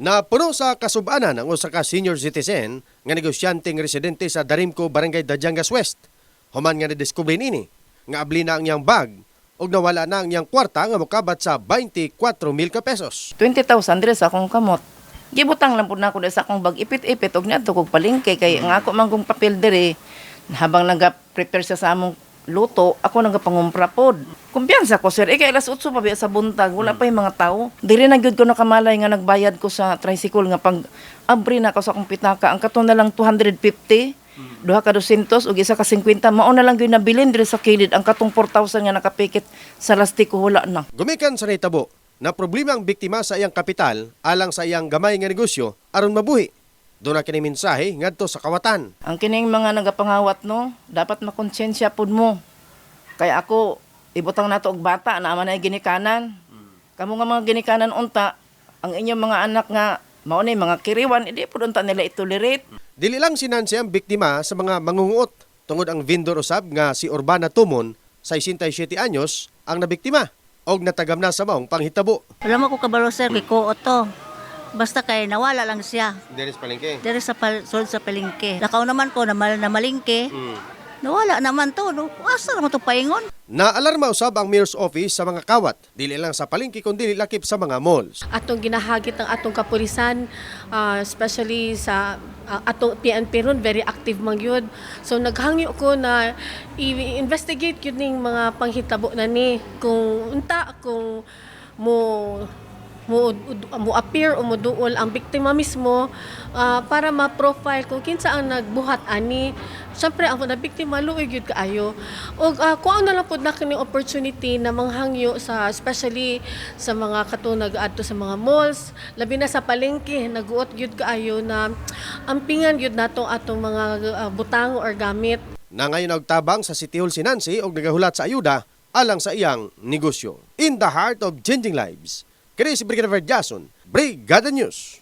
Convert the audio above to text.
Na puno sa kasubanan ang usa ka senior citizen nga negosyanteng residente sa Darimco, Barangay Dajangas West. Human nga nadiskubre nini nga abli na ang iyang bag ug nawala na ang iyang kwarta nga mokabat sa 24,000 ka pesos. 20,000 diri sa akong kamot. Gibutang lang pud na ako diri sa akong bag ipit-ipit og niadto kog palengke kay nga ako man kong papel diri habang naga-prepare siya sa among luto, ako nagapangumpra pod. Kumpiyansa ko sir, eh kay alas 8 pa sa buntag, wala pa yung mga tao. Diri na gyud ko nakamalay nga nagbayad ko sa tricycle nga pag abri na ako sa akong pitaka, ang katon na lang 250. Duha ka 200 ug isa ka 50 mao na lang gyud nabilin diri sa kilid ang katong 4,000 nga nakapikit sa lastiko wala na. Gumikan sa nahitabo na problema ang biktima sa iyang kapital alang sa iyang gamay nga negosyo aron mabuhi. Doon na kini mensahe ngadto sa kawatan. Ang kining mga nagapangawat no, dapat makonsensya pud mo. Kaya ako ibutang nato og bata na man ay ginikanan. Kamo nga mga ginikanan unta, ang inyong mga anak nga mao ni mga kiriwan, hindi pud unta nila itolerate. Dili lang sinansi ang biktima sa mga mangunguot tungod ang vendor usab nga si Urbana Tumon, 67 anyos, ang nabiktima og natagam na sa maong panghitabo. Wala mo ko kabalo sir, ko to. Basta kay nawala lang siya. Dennis Palengke. Dere sa pal, sulod sa palengke. Lakaw naman ko na mal na malingke. Nawala naman to. No? Asa naman to paingon? Naalarma usab ang mayor's office sa mga kawat, dili lang sa palengke kundi lakip sa mga malls. atong ginahagit ng atong kapulisan ah, especially sa ah, atong PNP ron very active man yun so naghangyo ko na i-investigate yun ning mga panghitabo na ni kung unta kung mo mo mo appear o mo duol ang biktima mismo ah, para ma-profile kung kinsa ang nagbuhat ani syempre ang na biktima luoy gyud kaayo og uh, kung ano lang pud na kini opportunity na manghangyo sa especially sa mga katunag adto sa mga malls labi na sa palengke naguot gyud kaayo na ampingan gyud nato atong mga ah, butang or gamit Na ngayon nagtabang sa City Hall si Nancy og nagahulat sa ayuda alang sa iyang negosyo. In the heart of changing lives. Si Brigadier Jason, Brigada News.